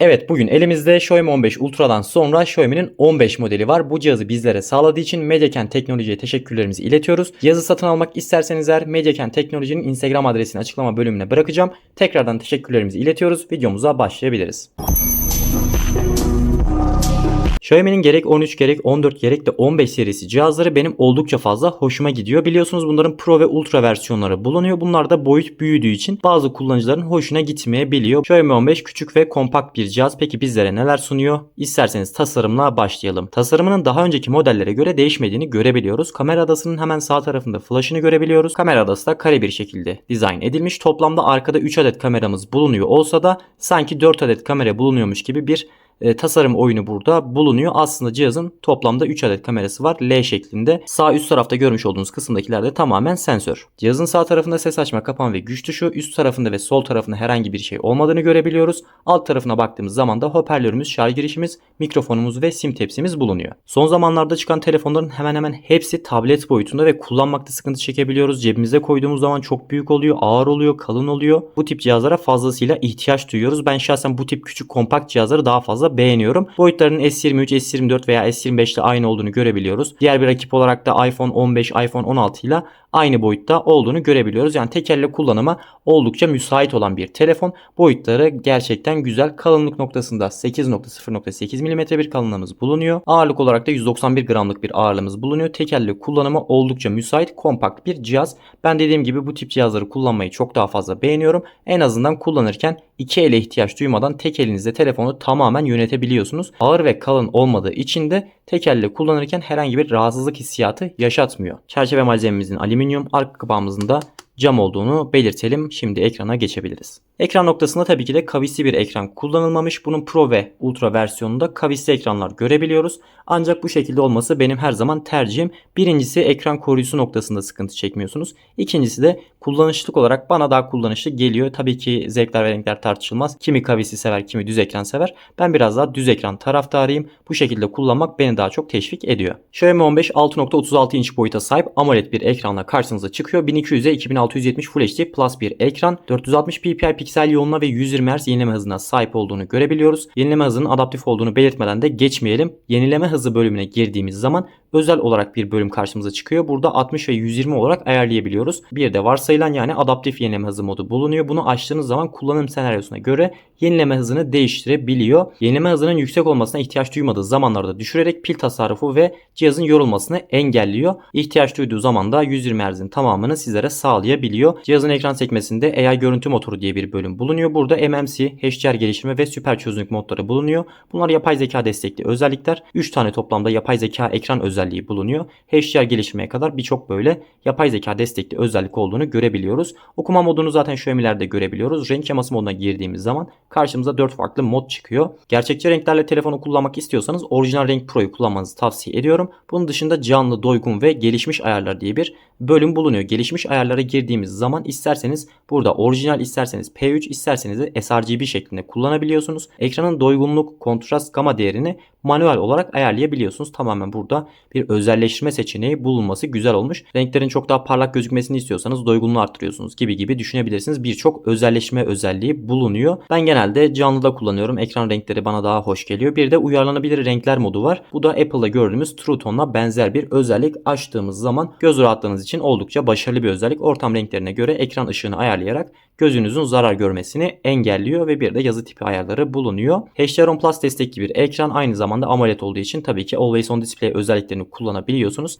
Evet bugün elimizde Xiaomi 15 Ultra'dan sonra Xiaomi'nin 15 modeli var. Bu cihazı bizlere sağladığı için Mediaken Teknoloji'ye teşekkürlerimizi iletiyoruz. Cihazı satın almak isterseniz eğer Mediaken Teknoloji'nin Instagram adresini açıklama bölümüne bırakacağım. Tekrardan teşekkürlerimizi iletiyoruz. Videomuza başlayabiliriz. Xiaomi'nin gerek 13 gerek 14 gerek de 15 serisi cihazları benim oldukça fazla hoşuma gidiyor. Biliyorsunuz bunların Pro ve Ultra versiyonları bulunuyor. Bunlar da boyut büyüdüğü için bazı kullanıcıların hoşuna gitmeyebiliyor. Xiaomi 15 küçük ve kompakt bir cihaz. Peki bizlere neler sunuyor? İsterseniz tasarımla başlayalım. Tasarımının daha önceki modellere göre değişmediğini görebiliyoruz. Kamera adasının hemen sağ tarafında flash'ını görebiliyoruz. Kamera adası da kare bir şekilde dizayn edilmiş. Toplamda arkada 3 adet kameramız bulunuyor olsa da sanki 4 adet kamera bulunuyormuş gibi bir e, tasarım oyunu burada bulunuyor. Aslında cihazın toplamda 3 adet kamerası var L şeklinde. Sağ üst tarafta görmüş olduğunuz kısımdakiler de tamamen sensör. Cihazın sağ tarafında ses açma, kapan ve güç tuşu, üst tarafında ve sol tarafında herhangi bir şey olmadığını görebiliyoruz. Alt tarafına baktığımız zaman da hoparlörümüz, şarj girişimiz, mikrofonumuz ve sim tepsimiz bulunuyor. Son zamanlarda çıkan telefonların hemen hemen hepsi tablet boyutunda ve kullanmakta sıkıntı çekebiliyoruz. Cebimize koyduğumuz zaman çok büyük oluyor, ağır oluyor, kalın oluyor. Bu tip cihazlara fazlasıyla ihtiyaç duyuyoruz. Ben şahsen bu tip küçük kompakt cihazları daha fazla beğeniyorum. Boyutlarının S23, S24 veya S25 ile aynı olduğunu görebiliyoruz. Diğer bir rakip olarak da iPhone 15, iPhone 16 ile aynı boyutta olduğunu görebiliyoruz. Yani tek elle kullanıma oldukça müsait olan bir telefon. Boyutları gerçekten güzel. Kalınlık noktasında 8.0.8 mm bir kalınlığımız bulunuyor. Ağırlık olarak da 191 gramlık bir ağırlığımız bulunuyor. Tek elle kullanıma oldukça müsait, kompakt bir cihaz. Ben dediğim gibi bu tip cihazları kullanmayı çok daha fazla beğeniyorum. En azından kullanırken iki ele ihtiyaç duymadan tek elinizde telefonu tamamen yönetebiliyorsunuz. Ağır ve kalın olmadığı için de tek elle kullanırken herhangi bir rahatsızlık hissiyatı yaşatmıyor. Çerçeve malzememizin alüminyum, arka kapağımızın da cam olduğunu belirtelim. Şimdi ekrana geçebiliriz. Ekran noktasında tabii ki de kavisli bir ekran kullanılmamış. Bunun Pro ve Ultra versiyonunda kavisli ekranlar görebiliyoruz. Ancak bu şekilde olması benim her zaman tercihim. Birincisi ekran koruyucu noktasında sıkıntı çekmiyorsunuz. İkincisi de kullanışlık olarak bana daha kullanışlı geliyor. Tabii ki zevkler ve renkler tartışılmaz. Kimi kavisli sever, kimi düz ekran sever. Ben biraz daha düz ekran taraftarıyım. Bu şekilde kullanmak beni daha çok teşvik ediyor. Xiaomi 15 6.36 inç boyuta sahip AMOLED bir ekranla karşınıza çıkıyor. 1200'e 2670 Full HD Plus bir ekran. 460 ppi piksel yoğunluğa ve 120 Hz yenileme hızına sahip olduğunu görebiliyoruz. Yenileme hızının adaptif olduğunu belirtmeden de geçmeyelim. Yenileme hızı bölümüne girdiğimiz zaman özel olarak bir bölüm karşımıza çıkıyor. Burada 60 ve 120 olarak ayarlayabiliyoruz. Bir de varsayılan yani adaptif yenileme hızı modu bulunuyor. Bunu açtığınız zaman kullanım senaryosuna göre yenileme hızını değiştirebiliyor. Yenileme hızının yüksek olmasına ihtiyaç duymadığı zamanlarda düşürerek pil tasarrufu ve cihazın yorulmasını engelliyor. İhtiyaç duyduğu zaman da 120 Hz'in tamamını sizlere sağlayabiliyor. Cihazın ekran sekmesinde AI görüntü motoru diye bir bölüm bulunuyor. Burada MMC, HDR geliştirme ve süper çözünürlük modları bulunuyor. Bunlar yapay zeka destekli özellikler. 3 tane toplamda yapay zeka ekran özelliği bulunuyor. HDR geliştirmeye kadar birçok böyle yapay zeka destekli özellik olduğunu görebiliyoruz. Okuma modunu zaten şu emirlerde görebiliyoruz. Renk yaması moduna girdiğimiz zaman karşımıza 4 farklı mod çıkıyor. Gerçekçi renklerle telefonu kullanmak istiyorsanız orijinal renk Pro'yu kullanmanızı tavsiye ediyorum. Bunun dışında canlı, doygun ve gelişmiş ayarlar diye bir bölüm bulunuyor. Gelişmiş ayarlara girdiğimiz zaman isterseniz burada orijinal isterseniz P3 isterseniz de sRGB şeklinde kullanabiliyorsunuz. Ekranın doygunluk, kontrast, gama değerini manuel olarak ayarlayabiliyorsunuz. Tamamen burada bir özelleştirme seçeneği bulunması güzel olmuş. Renklerin çok daha parlak gözükmesini istiyorsanız doygunluğu arttırıyorsunuz gibi gibi düşünebilirsiniz. Birçok özelleştirme özelliği bulunuyor. Ben genelde canlıda kullanıyorum. Ekran renkleri bana daha hoş geliyor. Bir de uyarlanabilir renkler modu var. Bu da Apple'da gördüğümüz True Tone'la benzer bir özellik açtığımız zaman göz rahatlığınız için oldukça başarılı bir özellik. Ortam renklerine göre ekran ışığını ayarlayarak gözünüzün zarar görmesini engelliyor ve bir de yazı tipi ayarları bulunuyor. HDR10 Plus destekli bir ekran aynı zamanda AMOLED olduğu için tabii ki Always On Display özelliklerini kullanabiliyorsunuz.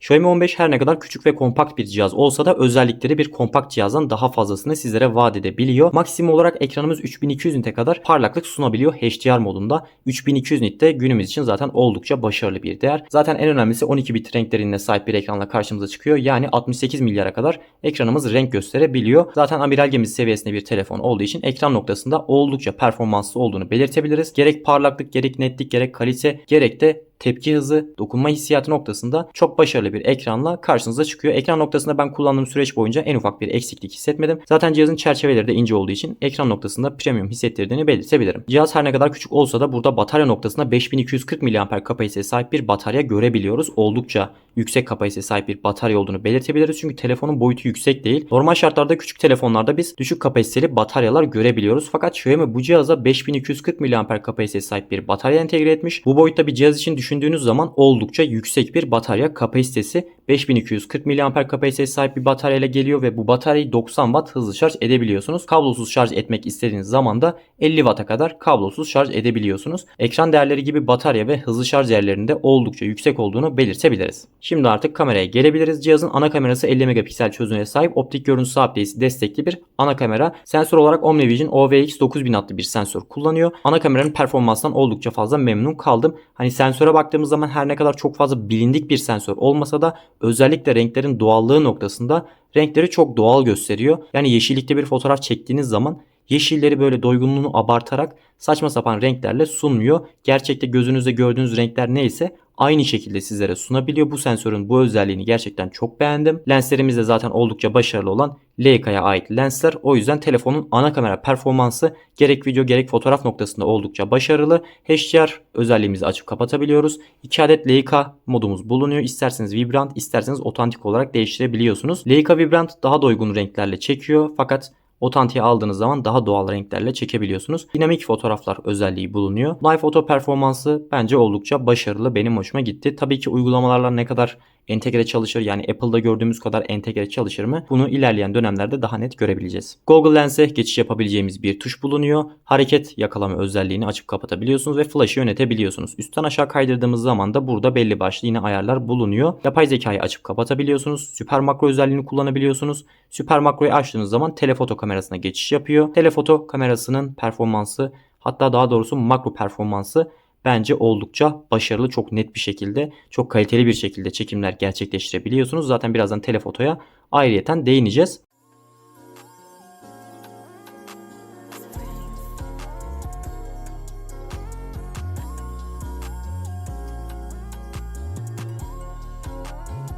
Xiaomi 15 her ne kadar küçük ve kompakt bir cihaz olsa da özellikleri bir kompakt cihazdan daha fazlasını sizlere vaat edebiliyor. Maksimum olarak ekranımız 3200 nite kadar parlaklık sunabiliyor HDR modunda. 3200 nit de günümüz için zaten oldukça başarılı bir değer. Zaten en önemlisi 12 bit renklerine sahip bir ekranla karşımıza çıkıyor. Yani 68 milyara kadar ekranımız renk gösterebiliyor. Zaten amiral gemisi seviyesinde bir telefon olduğu için ekran noktasında oldukça performanslı olduğunu belirtebiliriz. Gerek parlaklık, gerek netlik, gerek kalite, gerek de tepki hızı, dokunma hissiyatı noktasında çok başarılı bir ekranla karşınıza çıkıyor. Ekran noktasında ben kullandığım süreç boyunca en ufak bir eksiklik hissetmedim. Zaten cihazın çerçeveleri de ince olduğu için ekran noktasında premium hissettirdiğini belirtebilirim. Cihaz her ne kadar küçük olsa da burada batarya noktasında 5240 mAh kapasiteye sahip bir batarya görebiliyoruz. Oldukça yüksek kapasiteye sahip bir batarya olduğunu belirtebiliriz. Çünkü telefonun boyutu yüksek değil. Normal şartlarda küçük telefonlarda biz düşük kapasiteli bataryalar görebiliyoruz. Fakat Xiaomi bu cihaza 5240 mAh kapasiteye sahip bir batarya entegre etmiş. Bu boyutta bir cihaz için düşündüğünüz zaman oldukça yüksek bir batarya kapasitesi. 5240 mAh kapasiteye sahip bir batarya ile geliyor ve bu bataryayı 90 Watt hızlı şarj edebiliyorsunuz. Kablosuz şarj etmek istediğiniz zaman da 50 Watt'a kadar kablosuz şarj edebiliyorsunuz. Ekran değerleri gibi batarya ve hızlı şarj değerlerinde oldukça yüksek olduğunu belirtebiliriz. Şimdi artık kameraya gelebiliriz. Cihazın ana kamerası 50 megapiksel çözünürlüğe sahip optik görüntü sabitiyesi destekli bir ana kamera. Sensör olarak OmniVision OVX 9000 adlı bir sensör kullanıyor. Ana kameranın performansından oldukça fazla memnun kaldım. Hani sensöre baktığımız zaman her ne kadar çok fazla bilindik bir sensör olmasa da özellikle renklerin doğallığı noktasında renkleri çok doğal gösteriyor. Yani yeşillikte bir fotoğraf çektiğiniz zaman yeşilleri böyle doygunluğunu abartarak saçma sapan renklerle sunmuyor. Gerçekte gözünüzde gördüğünüz renkler neyse aynı şekilde sizlere sunabiliyor. Bu sensörün bu özelliğini gerçekten çok beğendim. Lenslerimiz de zaten oldukça başarılı olan Leica'ya ait lensler. O yüzden telefonun ana kamera performansı gerek video gerek fotoğraf noktasında oldukça başarılı. HDR özelliğimizi açıp kapatabiliyoruz. 2 adet Leica modumuz bulunuyor. İsterseniz vibrant isterseniz otantik olarak değiştirebiliyorsunuz. Leica vibrant daha doygun renklerle çekiyor fakat Otantiğe aldığınız zaman daha doğal renklerle çekebiliyorsunuz. Dinamik fotoğraflar özelliği bulunuyor. Live foto performansı bence oldukça başarılı. Benim hoşuma gitti. Tabii ki uygulamalarla ne kadar entegre çalışır yani Apple'da gördüğümüz kadar entegre çalışır mı? Bunu ilerleyen dönemlerde daha net görebileceğiz. Google Lens'e geçiş yapabileceğimiz bir tuş bulunuyor. Hareket yakalama özelliğini açıp kapatabiliyorsunuz ve flash'ı yönetebiliyorsunuz. Üstten aşağı kaydırdığımız zaman da burada belli başlı yine ayarlar bulunuyor. Yapay zekayı açıp kapatabiliyorsunuz. Süper makro özelliğini kullanabiliyorsunuz. Süper makroyu açtığınız zaman telefoto kamerasına geçiş yapıyor. Telefoto kamerasının performansı hatta daha doğrusu makro performansı bence oldukça başarılı, çok net bir şekilde, çok kaliteli bir şekilde çekimler gerçekleştirebiliyorsunuz. Zaten birazdan telefotoya ayrıyeten değineceğiz.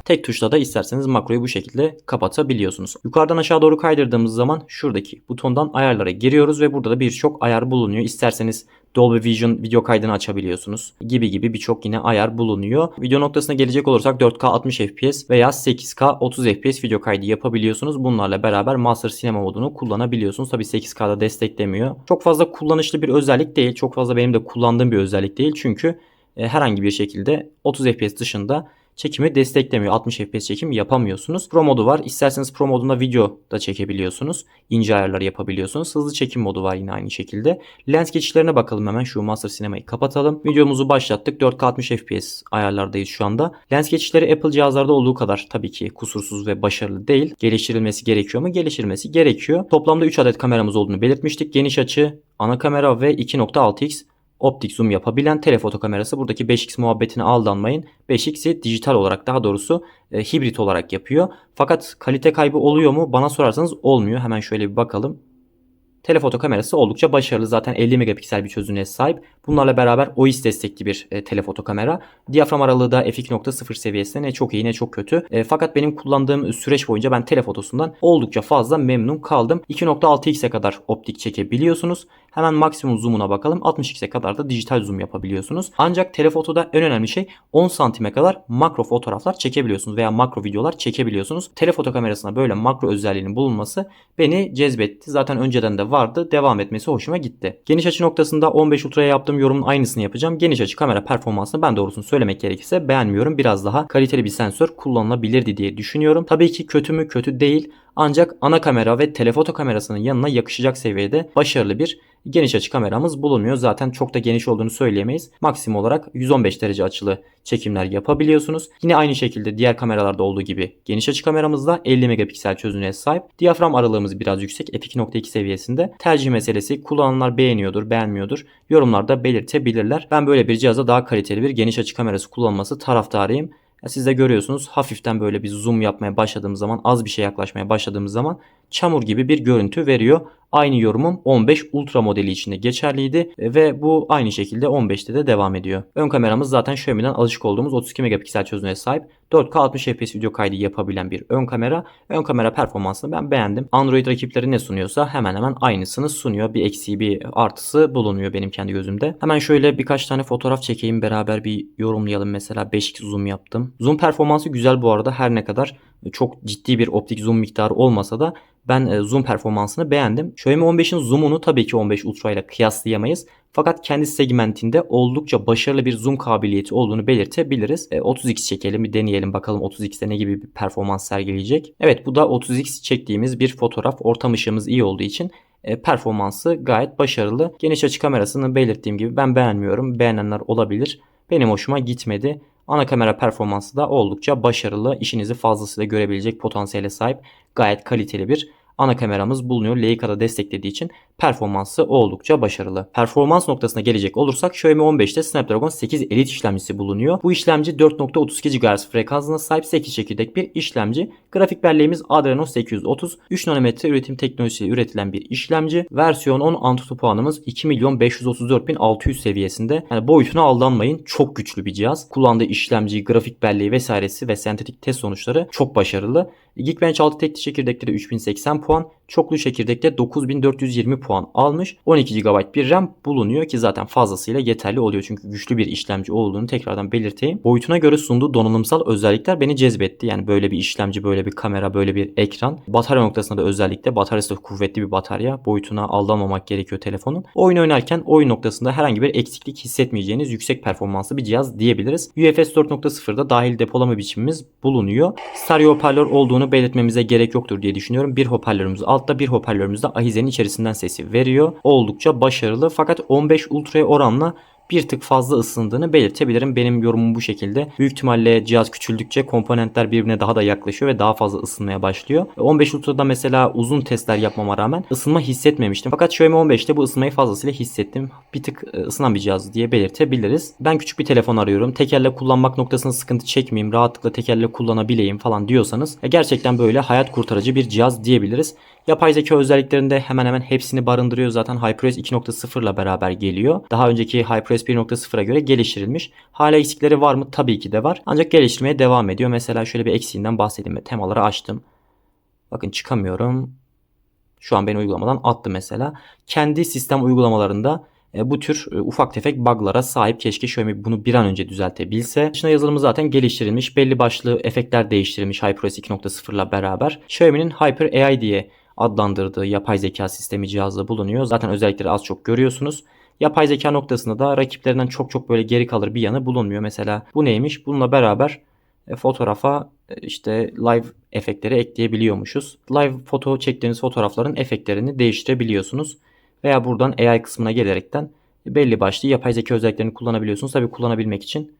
Tek tuşla da isterseniz makroyu bu şekilde kapatabiliyorsunuz. Yukarıdan aşağı doğru kaydırdığımız zaman şuradaki butondan ayarlara giriyoruz ve burada da birçok ayar bulunuyor. İsterseniz Dolby Vision video kaydını açabiliyorsunuz. Gibi gibi birçok yine ayar bulunuyor. Video noktasına gelecek olursak 4K 60 FPS veya 8K 30 FPS video kaydı yapabiliyorsunuz. Bunlarla beraber Master Cinema modunu kullanabiliyorsunuz. Tabi 8K'da desteklemiyor. Çok fazla kullanışlı bir özellik değil. Çok fazla benim de kullandığım bir özellik değil. Çünkü e, herhangi bir şekilde 30 FPS dışında çekimi desteklemiyor. 60 FPS çekim yapamıyorsunuz. Pro modu var. İsterseniz Pro modunda video da çekebiliyorsunuz. İnce ayarları yapabiliyorsunuz. Hızlı çekim modu var yine aynı şekilde. Lens geçişlerine bakalım hemen. Şu Master Cinema'yı kapatalım. Videomuzu başlattık. 4K 60 FPS ayarlardayız şu anda. Lens geçişleri Apple cihazlarda olduğu kadar tabii ki kusursuz ve başarılı değil. Geliştirilmesi gerekiyor mu? Geliştirilmesi gerekiyor. Toplamda 3 adet kameramız olduğunu belirtmiştik. Geniş açı, ana kamera ve 2.6x optik zoom yapabilen telefoto kamerası. Buradaki 5x muhabbetine aldanmayın. 5x'i dijital olarak daha doğrusu e, hibrit olarak yapıyor. Fakat kalite kaybı oluyor mu? Bana sorarsanız olmuyor. Hemen şöyle bir bakalım. Telefoto kamerası oldukça başarılı. Zaten 50 megapiksel bir çözünürlüğe sahip. Bunlarla beraber OIS destekli bir e, telefoto kamera. Diyafram aralığı da f2.0 seviyesinde ne çok iyi ne çok kötü. E, fakat benim kullandığım süreç boyunca ben telefotosundan oldukça fazla memnun kaldım. 2.6x'e kadar optik çekebiliyorsunuz. Hemen maksimum zoom'una bakalım. 60x'e kadar da dijital zoom yapabiliyorsunuz. Ancak telefotoda en önemli şey 10 santime kadar makro fotoğraflar çekebiliyorsunuz veya makro videolar çekebiliyorsunuz. Telefoto kamerasına böyle makro özelliğinin bulunması beni cezbetti. Zaten önceden de vardı. Devam etmesi hoşuma gitti. Geniş açı noktasında 15 ultra'ya yaptığım yorumun aynısını yapacağım. Geniş açı kamera performansını ben doğrusunu söylemek gerekirse beğenmiyorum. Biraz daha kaliteli bir sensör kullanılabilirdi diye düşünüyorum. Tabii ki kötü mü kötü değil. Ancak ana kamera ve telefoto kamerasının yanına yakışacak seviyede başarılı bir geniş açı kameramız bulunmuyor. Zaten çok da geniş olduğunu söyleyemeyiz. Maksimum olarak 115 derece açılı çekimler yapabiliyorsunuz. Yine aynı şekilde diğer kameralarda olduğu gibi geniş açı kameramızda 50 megapiksel çözünürlüğe sahip. Diyafram aralığımız biraz yüksek f2.2 seviyesinde. Tercih meselesi kullananlar beğeniyordur, beğenmiyordur. Yorumlarda belirtebilirler. Ben böyle bir cihaza daha kaliteli bir geniş açı kamerası kullanması taraftarıyım. Siz de görüyorsunuz hafiften böyle bir zoom yapmaya başladığımız zaman az bir şey yaklaşmaya başladığımız zaman çamur gibi bir görüntü veriyor. Aynı yorumum 15 Ultra modeli içinde geçerliydi e, ve bu aynı şekilde 15'te de devam ediyor. Ön kameramız zaten Xiaomi'den alışık olduğumuz 32 megapiksel çözünürlüğe sahip 4K 60 fps video kaydı yapabilen bir ön kamera. Ön kamera performansını ben beğendim. Android rakipleri ne sunuyorsa hemen hemen aynısını sunuyor. Bir eksiği bir artısı bulunuyor benim kendi gözümde. Hemen şöyle birkaç tane fotoğraf çekeyim beraber bir yorumlayalım. Mesela 5x zoom yaptım. Zoom performansı güzel bu arada her ne kadar çok ciddi bir optik zoom miktarı olmasa da ben e, zoom performansını beğendim. Xiaomi 15'in zoom'unu tabii ki 15 Ultra ile kıyaslayamayız. Fakat kendi segmentinde oldukça başarılı bir zoom kabiliyeti olduğunu belirtebiliriz. E, 30x çekelim bir deneyelim bakalım 30x'te ne gibi bir performans sergileyecek. Evet bu da 30x çektiğimiz bir fotoğraf. Ortam ışığımız iyi olduğu için e, performansı gayet başarılı. Geniş açı kamerasını belirttiğim gibi ben beğenmiyorum. Beğenenler olabilir. Benim hoşuma gitmedi. Ana kamera performansı da oldukça başarılı. İşinizi fazlasıyla görebilecek potansiyele sahip gayet kaliteli bir ana kameramız bulunuyor. Leica'da desteklediği için performansı oldukça başarılı. Performans noktasına gelecek olursak Xiaomi 15'te Snapdragon 8 Elite işlemcisi bulunuyor. Bu işlemci 4.32 GHz frekansına sahip 8 çekirdek bir işlemci. Grafik belleğimiz Adreno 830. 3 nanometre üretim teknolojisiyle üretilen bir işlemci. Versiyon 10 Antutu puanımız 2.534.600 seviyesinde. Yani boyutuna aldanmayın. Çok güçlü bir cihaz. Kullandığı işlemci, grafik belleği vesairesi ve sentetik test sonuçları çok başarılı. Geekbench 6 tekli çekirdekte de 3080 puan, çoklu çekirdekte 9420 puan almış. 12 GB bir RAM bulunuyor ki zaten fazlasıyla yeterli oluyor çünkü güçlü bir işlemci olduğunu tekrardan belirteyim. Boyutuna göre sunduğu donanımsal özellikler beni cezbetti. Yani böyle bir işlemci, böyle bir kamera, böyle bir ekran. Batarya noktasında da özellikle bataryası da kuvvetli bir batarya. Boyutuna aldanmamak gerekiyor telefonun. Oyun oynarken oyun noktasında herhangi bir eksiklik hissetmeyeceğiniz yüksek performanslı bir cihaz diyebiliriz. UFS 4.0'da dahil depolama biçimimiz bulunuyor. Stereo hoparlör olduğunu belirtmemize gerek yoktur diye düşünüyorum. Bir hoparlörümüz altta bir hoparlörümüz de ahizenin içerisinden sesi veriyor. Oldukça başarılı fakat 15 Ultra'ya oranla bir tık fazla ısındığını belirtebilirim. Benim yorumum bu şekilde. Büyük ihtimalle cihaz küçüldükçe komponentler birbirine daha da yaklaşıyor ve daha fazla ısınmaya başlıyor. 15 Ultra'da mesela uzun testler yapmama rağmen ısınma hissetmemiştim. Fakat Xiaomi 15'te bu ısınmayı fazlasıyla hissettim. Bir tık e, ısınan bir cihaz diye belirtebiliriz. Ben küçük bir telefon arıyorum. Tekerle kullanmak noktasında sıkıntı çekmeyeyim. Rahatlıkla tekerle kullanabileyim falan diyorsanız e, gerçekten böyle hayat kurtarıcı bir cihaz diyebiliriz. Yapay zeka özelliklerinde hemen hemen hepsini barındırıyor. Zaten HyperOS 2.0 ile beraber geliyor. Daha önceki HyperOS 1.0'a göre geliştirilmiş. Hala eksikleri var mı? Tabii ki de var. Ancak geliştirmeye devam ediyor. Mesela şöyle bir eksiğinden bahsedeyim. Temaları açtım. Bakın çıkamıyorum. Şu an beni uygulamadan attı mesela. Kendi sistem uygulamalarında e, bu tür e, ufak tefek bug'lara sahip. Keşke Xiaomi bunu bir an önce düzeltebilse. Dışında yazılımı zaten geliştirilmiş. Belli başlı efektler değiştirilmiş HyperOS 2.0 ile beraber. Xiaomi'nin Hyper AI diye adlandırdığı yapay zeka sistemi cihazda bulunuyor. Zaten özellikleri az çok görüyorsunuz. Yapay zeka noktasında da rakiplerinden çok çok böyle geri kalır bir yanı bulunmuyor. Mesela bu neymiş? Bununla beraber e, fotoğrafa e, işte live efektleri ekleyebiliyormuşuz. Live foto çektiğiniz fotoğrafların efektlerini değiştirebiliyorsunuz. Veya buradan AI kısmına gelerekten belli başlı yapay zeka özelliklerini kullanabiliyorsunuz. Tabi kullanabilmek için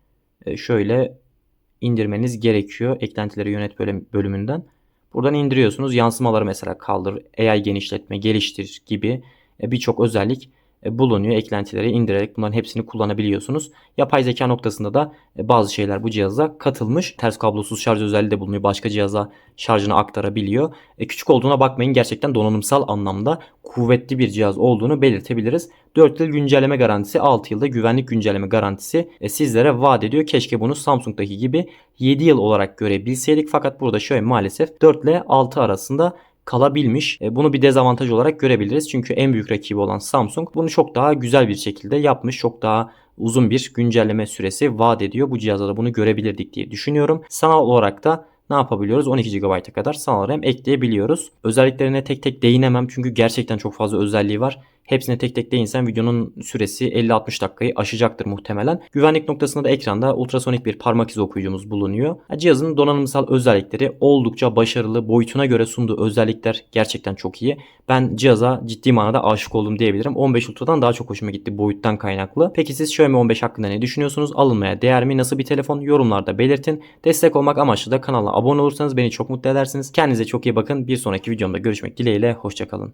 e, şöyle indirmeniz gerekiyor. Eklentileri yönet bölümünden. Buradan indiriyorsunuz. Yansımaları mesela kaldır, AI genişletme, geliştir gibi birçok özellik e, bulunuyor. Eklentileri indirerek bunların hepsini kullanabiliyorsunuz. Yapay zeka noktasında da e, bazı şeyler bu cihaza katılmış. Ters kablosuz şarj özelliği de bulunuyor. Başka cihaza şarjını aktarabiliyor. E, küçük olduğuna bakmayın. Gerçekten donanımsal anlamda kuvvetli bir cihaz olduğunu belirtebiliriz. 4 yıl güncelleme garantisi, 6 yılda güvenlik güncelleme garantisi e, sizlere vaat ediyor. Keşke bunu Samsung'daki gibi 7 yıl olarak görebilseydik. Fakat burada şöyle maalesef 4 ile 6 arasında kalabilmiş. E, bunu bir dezavantaj olarak görebiliriz. Çünkü en büyük rakibi olan Samsung bunu çok daha güzel bir şekilde yapmış. Çok daha uzun bir güncelleme süresi vaat ediyor. Bu cihazda da bunu görebilirdik diye düşünüyorum. Sanal olarak da ne yapabiliyoruz? 12 GB'a kadar sanal RAM ekleyebiliyoruz. Özelliklerine tek tek değinemem çünkü gerçekten çok fazla özelliği var. Hepsine tek tek değinsem videonun süresi 50-60 dakikayı aşacaktır muhtemelen. Güvenlik noktasında da ekranda ultrasonik bir parmak izi okuyucumuz bulunuyor. Cihazın donanımsal özellikleri oldukça başarılı. Boyutuna göre sunduğu özellikler gerçekten çok iyi. Ben cihaza ciddi manada aşık oldum diyebilirim. 15 Ultra'dan daha çok hoşuma gitti boyuttan kaynaklı. Peki siz Xiaomi 15 hakkında ne düşünüyorsunuz? Alınmaya değer mi? Nasıl bir telefon? Yorumlarda belirtin. Destek olmak amaçlı da kanala abone olursanız beni çok mutlu edersiniz. Kendinize çok iyi bakın. Bir sonraki videomda görüşmek dileğiyle. Hoşçakalın.